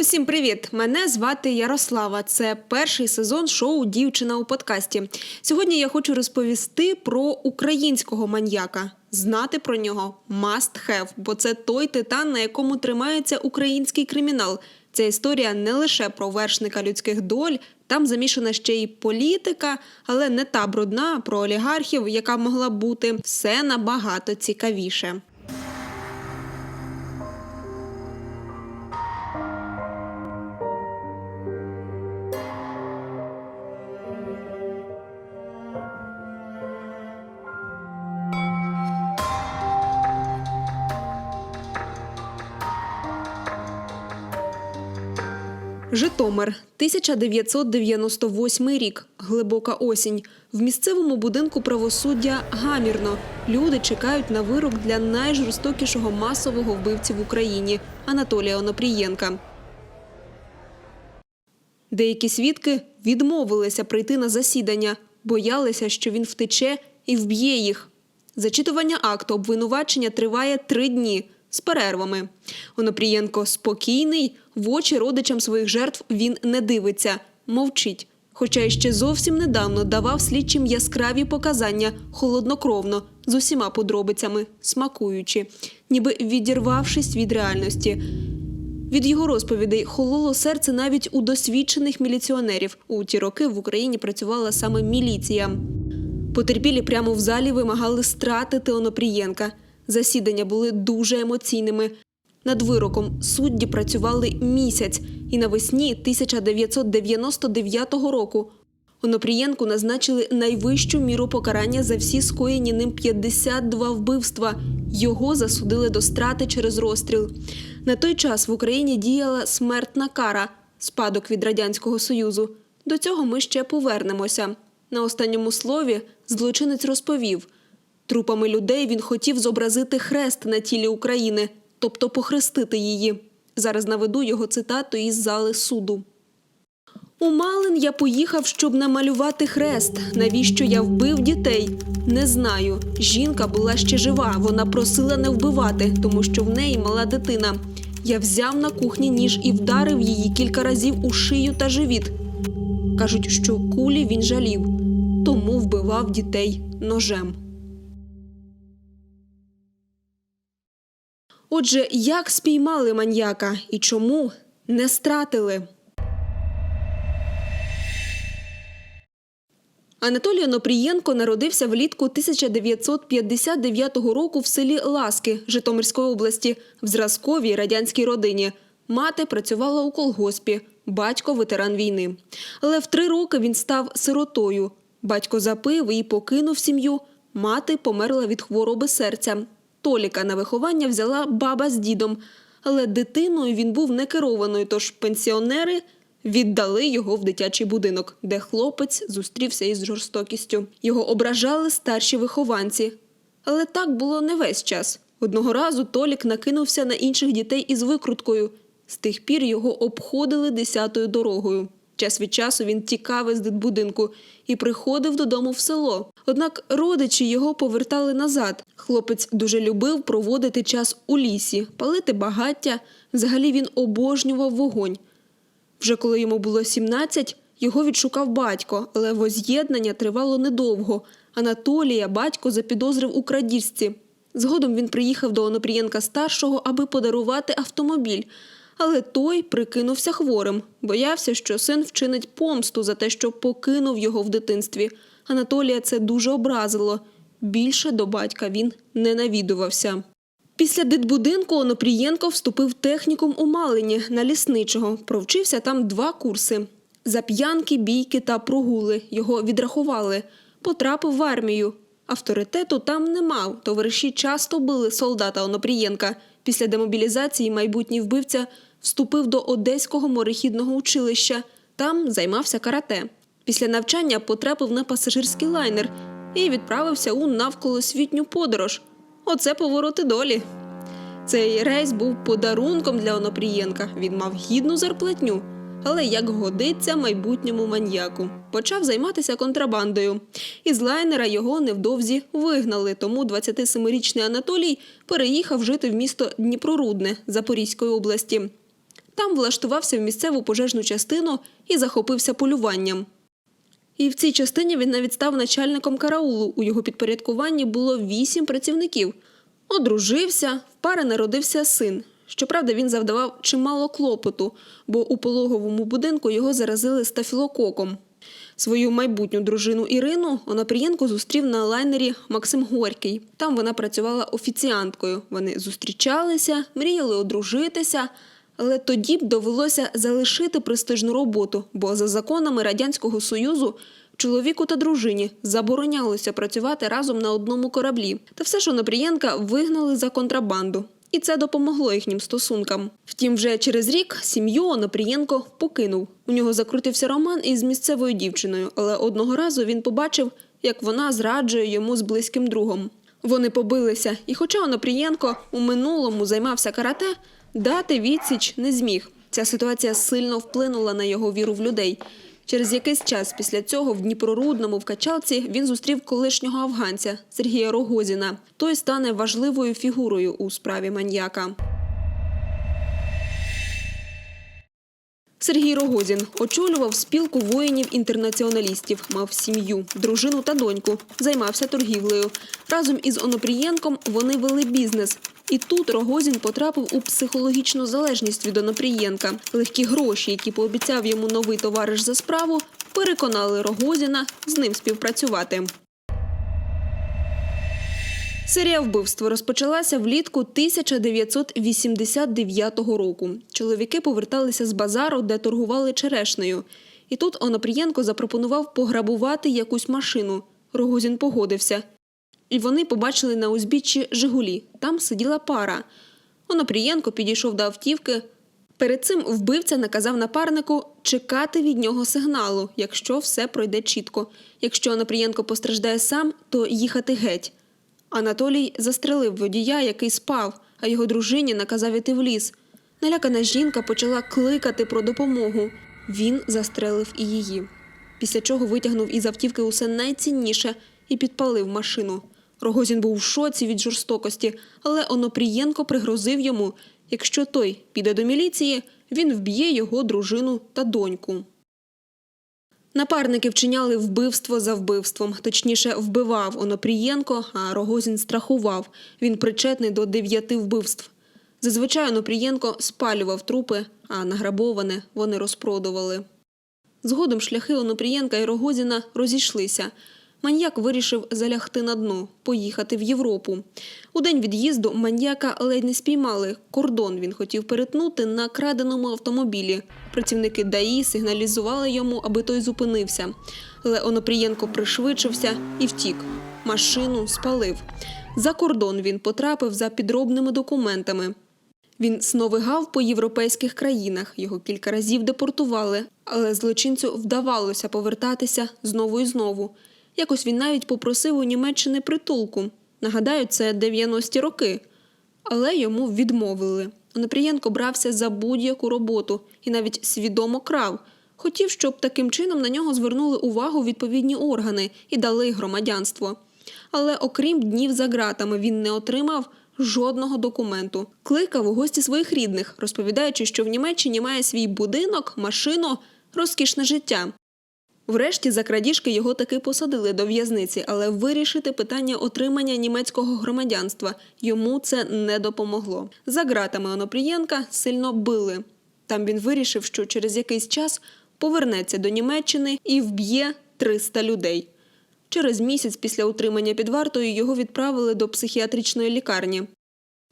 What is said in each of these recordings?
Усім привіт! Мене звати Ярослава. Це перший сезон шоу Дівчина у подкасті. Сьогодні я хочу розповісти про українського маньяка. Знати про нього must have, бо це той титан, на якому тримається український кримінал. Ця історія не лише про вершника людських доль, там замішана ще й політика, але не та брудна про олігархів, яка могла бути все набагато цікавіше. Житомир, 1998 рік, глибока осінь. В місцевому будинку правосуддя гамірно. Люди чекають на вирок для найжорстокішого масового вбивці в Україні Анатолія Онопрієнка. Деякі свідки відмовилися прийти на засідання, боялися, що він втече і вб'є їх. Зачитування акту обвинувачення триває три дні з перервами. Онопрієнко спокійний, в очі родичам своїх жертв він не дивиться, мовчить. Хоча іще зовсім недавно давав слідчим яскраві показання холоднокровно, з усіма подробицями, смакуючи, ніби відірвавшись від реальності. Від його розповідей хололо серце навіть у досвідчених міліціонерів. У ті роки в Україні працювала саме міліція. Потерпілі прямо в залі вимагали стратити Онопрієнка. Засідання були дуже емоційними. Над вироком судді працювали місяць, і навесні 1999 року Онопрієнку назначили найвищу міру покарання за всі скоєні ним 52 вбивства. Його засудили до страти через розстріл. На той час в Україні діяла смертна кара спадок від радянського союзу. До цього ми ще повернемося. На останньому слові злочинець розповів. Трупами людей він хотів зобразити хрест на тілі України, тобто похрестити її. Зараз наведу його цитату із зали суду. У Малин я поїхав, щоб намалювати хрест. Навіщо я вбив дітей? Не знаю. Жінка була ще жива. Вона просила не вбивати, тому що в неї мала дитина. Я взяв на кухні ніж і вдарив її кілька разів у шию та живіт. Кажуть, що кулі він жалів, тому вбивав дітей ножем. Отже, як спіймали маньяка і чому не стратили? Анатолій Онопрієнко народився влітку 1959 року в селі Ласки Житомирської області в зразковій радянській родині. Мати працювала у колгоспі, батько ветеран війни. Але в три роки він став сиротою. Батько запив і покинув сім'ю. Мати померла від хвороби серця. Толіка на виховання взяла баба з дідом, але дитиною він був не керованою, тож пенсіонери віддали його в дитячий будинок, де хлопець зустрівся із жорстокістю. Його ображали старші вихованці. Але так було не весь час. Одного разу Толік накинувся на інших дітей із викруткою. З тих пір його обходили десятою дорогою. Час від часу він тікав із дитбудинку і приходив додому в село. Однак родичі його повертали назад. Хлопець дуже любив проводити час у лісі, палити багаття. Взагалі він обожнював вогонь. Вже коли йому було 17, його відшукав батько, але воз'єднання тривало недовго. Анатолія батько запідозрив у крадіжці. Згодом він приїхав до Онопрієнка старшого, аби подарувати автомобіль. Але той прикинувся хворим, боявся, що син вчинить помсту за те, що покинув його в дитинстві. Анатолія це дуже образило. Більше до батька він не навідувався. Після дитбудинку Онопрієнко вступив технікум у Малині на лісничого. Провчився там два курси. За п'янки, бійки та прогули його відрахували. Потрапив в армію. Авторитету там не мав. Товариші часто били солдата Онопрієнка. Після демобілізації майбутній вбивця вступив до Одеського морехідного училища. Там займався карате. Після навчання потрапив на пасажирський лайнер і відправився у навколосвітню подорож. Оце повороти долі. Цей рейс був подарунком для Онопрієнка. Він мав гідну зарплатню. Але як годиться майбутньому маньяку, почав займатися контрабандою. Із лайнера його невдовзі вигнали, тому 27-річний Анатолій переїхав жити в місто Дніпрорудне Запорізької області. Там влаштувався в місцеву пожежну частину і захопився полюванням. І в цій частині він навіть став начальником караулу. У його підпорядкуванні було вісім працівників. Одружився, в пари народився син. Щоправда, він завдавав чимало клопоту, бо у пологовому будинку його заразили стафілококом. Свою майбутню дружину Ірину Онопрієнко зустрів на лайнері Максим Горький. Там вона працювала офіціанткою. Вони зустрічалися, мріяли одружитися, але тоді б довелося залишити престижну роботу, бо за законами Радянського Союзу чоловіку та дружині заборонялося працювати разом на одному кораблі. Та все ж Онопрієнка вигнали за контрабанду. І це допомогло їхнім стосункам. Втім, вже через рік сім'ю Онопрієнко покинув. У нього закрутився роман із місцевою дівчиною, але одного разу він побачив, як вона зраджує йому з близьким другом. Вони побилися, і хоча Онопрієнко у минулому займався карате, дати відсіч не зміг. Ця ситуація сильно вплинула на його віру в людей. Через якийсь час після цього в Дніпрорудному в Качалці він зустрів колишнього афганця Сергія Рогозіна. Той стане важливою фігурою у справі маньяка. Сергій Рогозін очолював спілку воїнів-інтернаціоналістів, мав сім'ю, дружину та доньку, займався торгівлею. Разом із Онопрієнком вони вели бізнес. І тут Рогозін потрапив у психологічну залежність від Онопрієнка. Легкі гроші, які пообіцяв йому новий товариш за справу, переконали Рогозіна з ним співпрацювати. Серія вбивств розпочалася влітку 1989 року. Чоловіки поверталися з базару, де торгували черешнею. І тут Онопрієнко запропонував пограбувати якусь машину. Рогозін погодився. І вони побачили на узбіччі Жигулі. Там сиділа пара. Онопрієнко підійшов до автівки. Перед цим вбивця наказав напарнику чекати від нього сигналу, якщо все пройде чітко. Якщо Онопрієнко постраждає сам, то їхати геть. Анатолій застрелив водія, який спав, а його дружині наказав іти в ліс. Налякана жінка почала кликати про допомогу. Він застрелив і її. Після чого витягнув із автівки усе найцінніше і підпалив машину. Рогозін був в шоці від жорстокості, але Онопрієнко пригрозив йому, якщо той піде до міліції, він вб'є його дружину та доньку. Напарники вчиняли вбивство за вбивством. Точніше, вбивав Онопрієнко, а Рогозін страхував. Він причетний до дев'яти вбивств. Зазвичай Онопрієнко спалював трупи, а награбоване вони розпродували. Згодом шляхи Онопрієнка і Рогозіна розійшлися. Маньяк вирішив залягти на дно, поїхати в Європу. У день від'їзду маньяка ледь не спіймали. Кордон він хотів перетнути на краденому автомобілі. Працівники ДАІ сигналізували йому, аби той зупинився. Але Онопрієнко пришвидшився і втік. Машину спалив. За кордон він потрапив за підробними документами. Він сновигав по європейських країнах. Його кілька разів депортували, але злочинцю вдавалося повертатися знову і знову. Якось він навіть попросив у Німеччини притулку. Нагадаю, це 90-ті роки. Але йому відмовили. Онопрієнко брався за будь-яку роботу і навіть свідомо крав. Хотів, щоб таким чином на нього звернули увагу відповідні органи і дали громадянство. Але окрім днів за ґратами, він не отримав жодного документу. Кликав у гості своїх рідних, розповідаючи, що в Німеччині має свій будинок, машину, розкішне життя. Врешті за крадіжки його таки посадили до в'язниці, але вирішити питання отримання німецького громадянства йому це не допомогло. За ґратами Онопрієнка сильно били. Там він вирішив, що через якийсь час повернеться до Німеччини і вб'є 300 людей. Через місяць після утримання під вартою його відправили до психіатричної лікарні.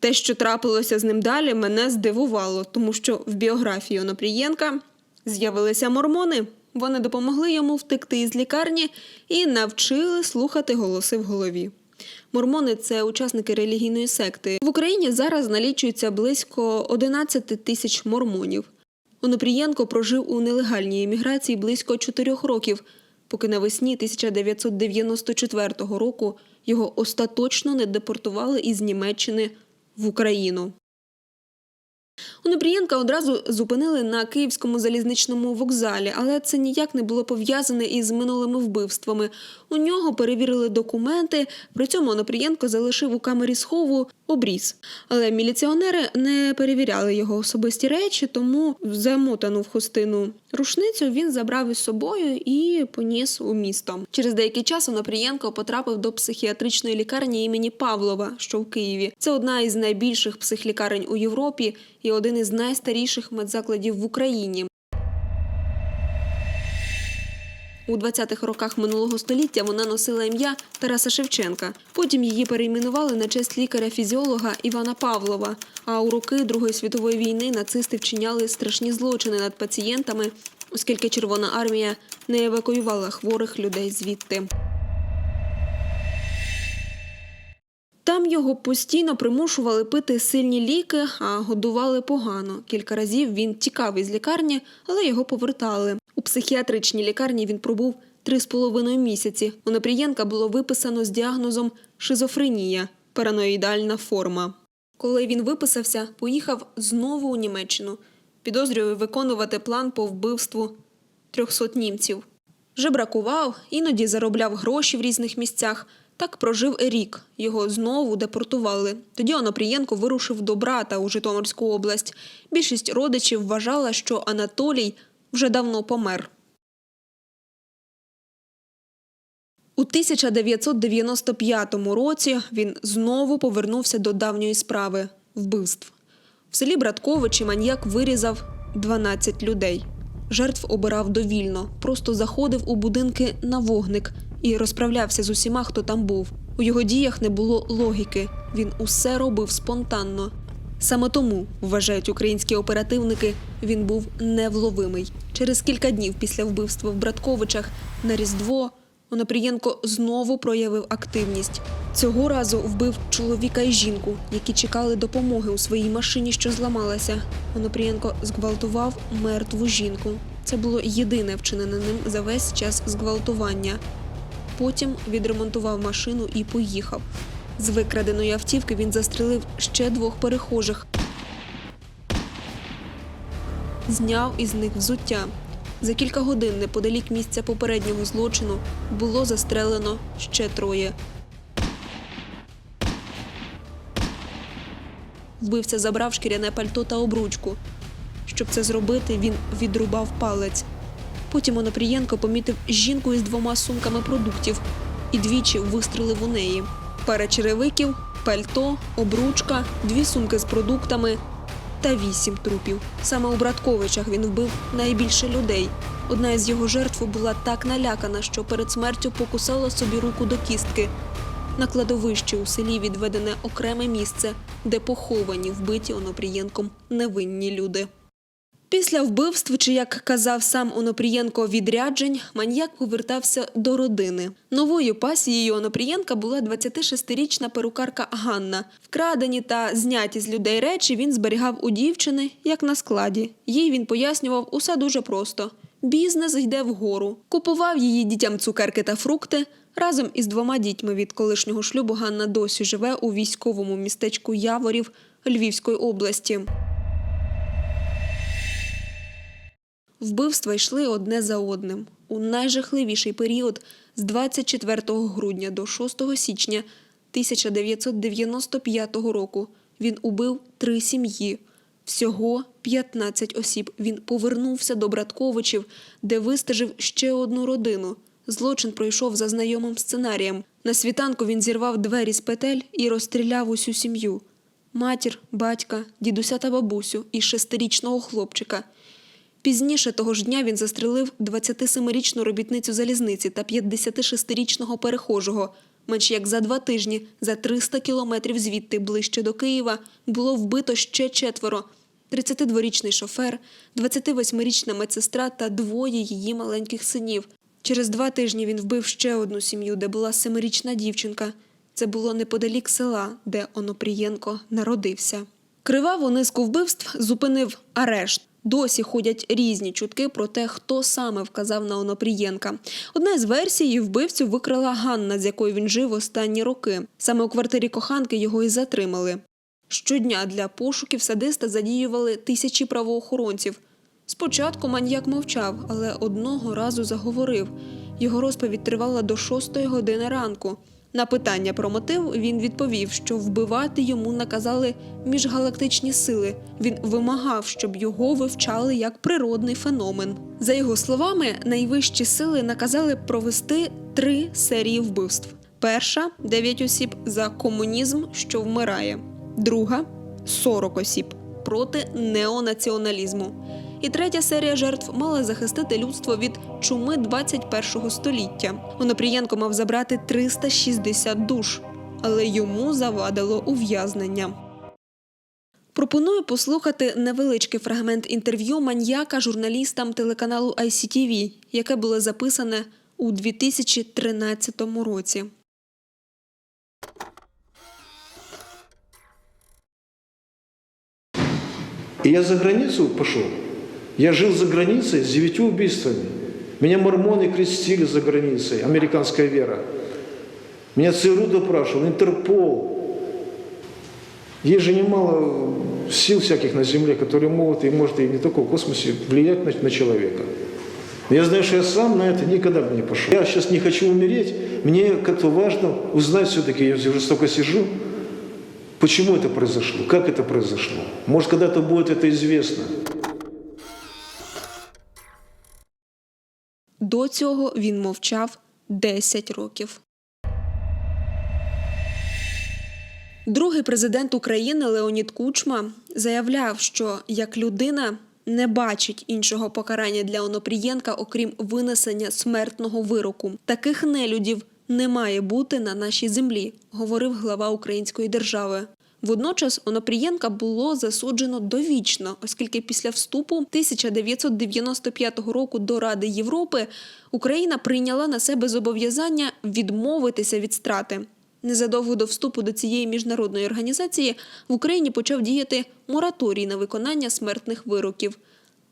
Те, що трапилося з ним далі, мене здивувало, тому що в біографії Онопрієнка з'явилися мормони. Вони допомогли йому втекти із лікарні і навчили слухати голоси в голові. Мормони це учасники релігійної секти. В Україні зараз налічується близько 11 тисяч мормонів. Онопрієнко прожив у нелегальній еміграції близько 4 років, поки навесні 1994 року його остаточно не депортували із Німеччини в Україну. Онопрієнка одразу зупинили на київському залізничному вокзалі, але це ніяк не було пов'язане із минулими вбивствами. У нього перевірили документи. При цьому Онопрієнко залишив у камері схову обріз. Але міліціонери не перевіряли його особисті речі, тому замотану в хустину рушницю він забрав із собою і поніс у місто. Через деякий час Онопрієнко потрапив до психіатричної лікарні імені Павлова, що в Києві. Це одна із найбільших психлікарень у Європі і один із найстаріших медзакладів в Україні. У 20-х роках минулого століття вона носила ім'я Тараса Шевченка. Потім її перейменували на честь лікаря-фізіолога Івана Павлова. А у роки Другої світової війни нацисти вчиняли страшні злочини над пацієнтами, оскільки Червона армія не евакуювала хворих людей звідти. Там його постійно примушували пити сильні ліки, а годували погано. Кілька разів він тікав із лікарні, але його повертали. Психіатричній лікарні він пробув три з половиною місяці. У Напрієнка було виписано з діагнозом шизофренія параноїдальна форма. Коли він виписався, поїхав знову у Німеччину. Підозрює виконувати план по вбивству трьохсот німців. Жебракував, іноді заробляв гроші в різних місцях. Так прожив рік. Його знову депортували. Тоді Онопрієнко вирушив до брата у Житомирську область. Більшість родичів вважала, що Анатолій вже давно помер. У 1995 році він знову повернувся до давньої справи вбивств. В селі Братковичі маньяк вирізав 12 людей. Жертв обирав довільно, просто заходив у будинки на вогник і розправлявся з усіма, хто там був. У його діях не було логіки. Він усе робив спонтанно. Саме тому, вважають українські оперативники, він був невловимий. Через кілька днів після вбивства в Братковичах на Різдво Онопрієнко знову проявив активність. Цього разу вбив чоловіка і жінку, які чекали допомоги у своїй машині, що зламалася. Онопрієнко зґвалтував мертву жінку. Це було єдине вчинене ним за весь час зґвалтування. Потім відремонтував машину і поїхав. З викраденої автівки він застрелив ще двох перехожих. Зняв із них взуття. За кілька годин неподалік місця попереднього злочину було застрелено ще троє. Вбивця забрав шкіряне пальто та обручку. Щоб це зробити, він відрубав палець. Потім Онопрієнко помітив жінку із двома сумками продуктів і двічі вистрелив у неї. Пара черевиків, пальто, обручка, дві сумки з продуктами та вісім трупів. Саме у Братковичах він вбив найбільше людей. Одна із його жертв була так налякана, що перед смертю покусала собі руку до кістки. На кладовищі у селі відведене окреме місце, де поховані вбиті Онопрієнком невинні люди. Після вбивств, чи як казав сам Онопрієнко, відряджень, маньяк повертався до родини. Новою пасією Онопрієнка була 26-річна перукарка Ганна. Вкрадені та зняті з людей речі він зберігав у дівчини, як на складі. Їй він пояснював усе дуже просто: бізнес йде вгору. Купував її дітям цукерки та фрукти. Разом із двома дітьми від колишнього шлюбу Ганна досі живе у військовому містечку Яворів Львівської області. Вбивства йшли одне за одним. У найжахливіший період з 24 грудня до 6 січня 1995 року він убив три сім'ї. Всього 15 осіб. Він повернувся до Братковичів, де вистежив ще одну родину. Злочин пройшов за знайомим сценарієм. На світанку він зірвав двері з петель і розстріляв усю сім'ю: матір, батька, дідуся та бабусю і шестирічного хлопчика. Пізніше того ж дня він застрелив 27-річну робітницю залізниці та 56-річного перехожого. Менш як за два тижні, за 300 кілометрів звідти, ближче до Києва, було вбито ще четверо. 32-річний шофер, 28-річна медсестра та двоє її маленьких синів. Через два тижні він вбив ще одну сім'ю, де була семирічна дівчинка. Це було неподалік села, де Онопрієнко народився. Криваву низку вбивств зупинив арешт. Досі ходять різні чутки про те, хто саме вказав на Онопрієнка. Одна з версій вбивцю викрила Ганна, з якою він жив останні роки. Саме у квартирі коханки його і затримали. Щодня для пошуків садиста задіювали тисячі правоохоронців. Спочатку маньяк мовчав, але одного разу заговорив. Його розповідь тривала до шостої години ранку. На питання про мотив він відповів, що вбивати йому наказали міжгалактичні сили. Він вимагав, щоб його вивчали як природний феномен. За його словами, найвищі сили наказали провести три серії вбивств: перша 9 осіб за комунізм, що вмирає, друга 40 осіб проти неонаціоналізму. І третя серія жертв мала захистити людство від чуми 21-го століття. Онопрієнко мав забрати 360 душ, але йому завадило ув'язнення. Пропоную послухати невеличкий фрагмент інтерв'ю маньяка журналістам телеканалу ICTV, яке було записане у 2013 році. И я за границу пошел. Я жил за границей с девятью убийствами. Меня мормоны крестили за границей, американская вера. Меня ЦРУ допрашивал, Интерпол. Есть же немало сил всяких на Земле, которые могут, и может и не только в космосе, влиять на, на человека. Я знаю, что я сам на это никогда бы не пошел. Я сейчас не хочу умереть, мне как-то важно узнать все-таки, я уже столько сижу, почему это произошло, как это произошло. Может, когда-то будет это известно. До цього він мовчав 10 років. Другий президент України Леонід Кучма заявляв, що як людина не бачить іншого покарання для Онопрієнка, окрім винесення смертного вироку. Таких нелюдів не має бути на нашій землі, говорив глава української держави. Водночас Онопрієнка було засуджено довічно, оскільки після вступу 1995 року до Ради Європи Україна прийняла на себе зобов'язання відмовитися від страти. Незадовго до вступу до цієї міжнародної організації в Україні почав діяти мораторій на виконання смертних вироків.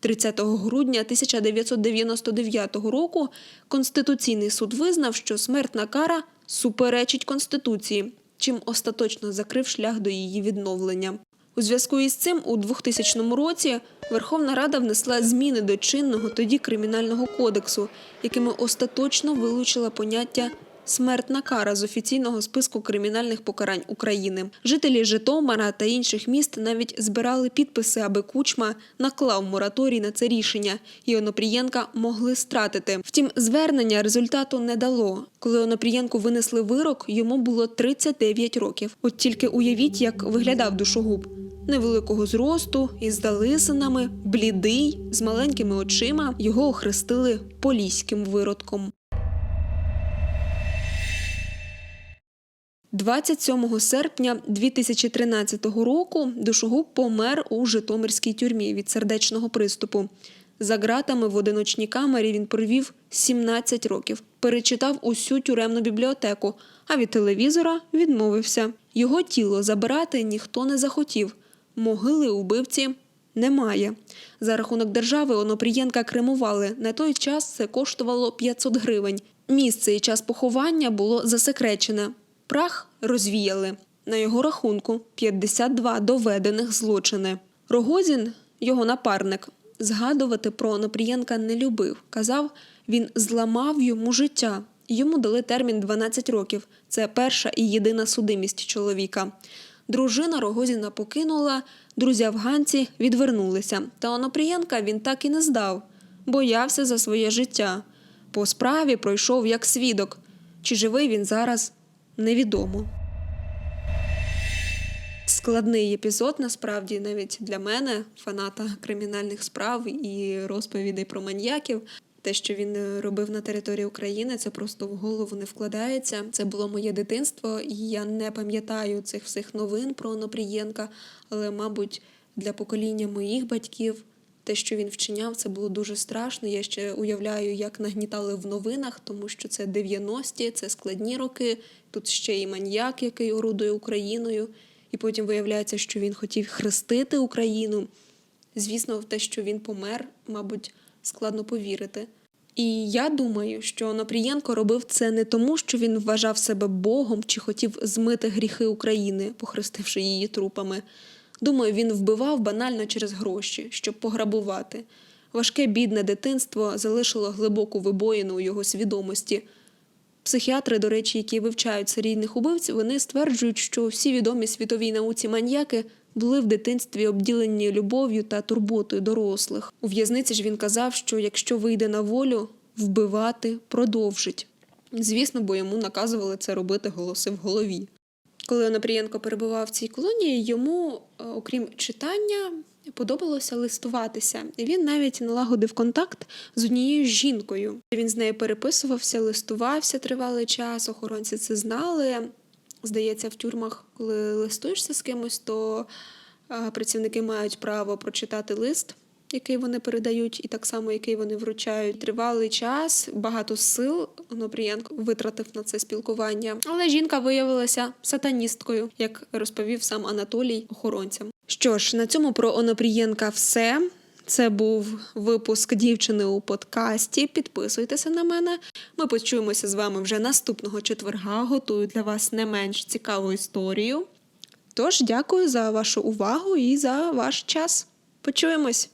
30 грудня 1999 року Конституційний суд визнав, що смертна кара суперечить Конституції, чим остаточно закрив шлях до її відновлення. У зв'язку із цим у 2000 році Верховна Рада внесла зміни до чинного тоді кримінального кодексу, якими остаточно вилучила поняття смертна кара з офіційного списку кримінальних покарань України. Жителі Житомира та інших міст навіть збирали підписи, аби Кучма наклав мораторій на це рішення, і Онопрієнка могли стратити. Втім, звернення результату не дало. Коли Онопрієнку винесли вирок, йому було 39 років. От тільки уявіть, як виглядав душогуб. Невеликого зросту, із залисинами, блідий, з маленькими очима його охрестили поліським виродком. 27 серпня 2013 року душогуб помер у Житомирській тюрмі від сердечного приступу. За ґратами в одиночній камері він провів 17 років, перечитав усю тюремну бібліотеку, а від телевізора відмовився. Його тіло забирати ніхто не захотів. Могили убивці немає. За рахунок держави Онопрієнка кремували. На той час це коштувало 500 гривень. Місце і час поховання було засекречене. Прах розвіяли. На його рахунку 52 доведених злочини. Рогозін, його напарник, згадувати про Онопрієнка не любив. Казав, він зламав йому життя. Йому дали термін 12 років. Це перша і єдина судимість чоловіка. Дружина Рогозіна покинула, друзі афганці відвернулися. Та Онопрієнка він так і не здав. Боявся за своє життя. По справі пройшов як свідок. Чи живий він зараз, невідомо. Складний епізод, насправді, навіть для мене, фаната кримінальних справ і розповідей про маньяків. Те, що він робив на території України, це просто в голову не вкладається. Це було моє дитинство, і я не пам'ятаю цих всіх новин про Онопрієнка. Але, мабуть, для покоління моїх батьків те, що він вчиняв, це було дуже страшно. Я ще уявляю, як нагнітали в новинах, тому що це 90-ті, це складні роки. Тут ще і маньяк, який орудує Україною. І потім виявляється, що він хотів хрестити Україну. Звісно, в те, що він помер, мабуть, складно повірити. І я думаю, що Онопрієнко робив це не тому, що він вважав себе Богом чи хотів змити гріхи України, похрестивши її трупами. Думаю, він вбивав банально через гроші, щоб пограбувати. Важке бідне дитинство залишило глибоку вибоїну у його свідомості. Психіатри, до речі, які вивчають серійних убивців, вони стверджують, що всі відомі світовій науці маньяки були в дитинстві обділені любов'ю та турботою дорослих. У в'язниці ж він казав, що якщо вийде на волю, вбивати продовжить. Звісно, бо йому наказували це робити голоси в голові. Коли Онопрієнко перебував в цій колонії, йому, е, окрім читання, подобалося листуватися. І він навіть налагодив контакт з однією жінкою. Він з нею переписувався, листувався тривалий час. Охоронці це знали. Здається, в тюрмах, коли листуєшся з кимось, то е, працівники мають право прочитати лист, який вони передають, і так само, який вони вручають. Тривалий час, багато сил Онопрієнко витратив на це спілкування. Але жінка виявилася сатаністкою, як розповів сам Анатолій охоронцям. Що ж, на цьому про Онопрієнка все. Це був випуск дівчини у подкасті. Підписуйтеся на мене. Ми почуємося з вами вже наступного четверга. Готую для вас не менш цікаву історію. Тож дякую за вашу увагу і за ваш час. Почуємось!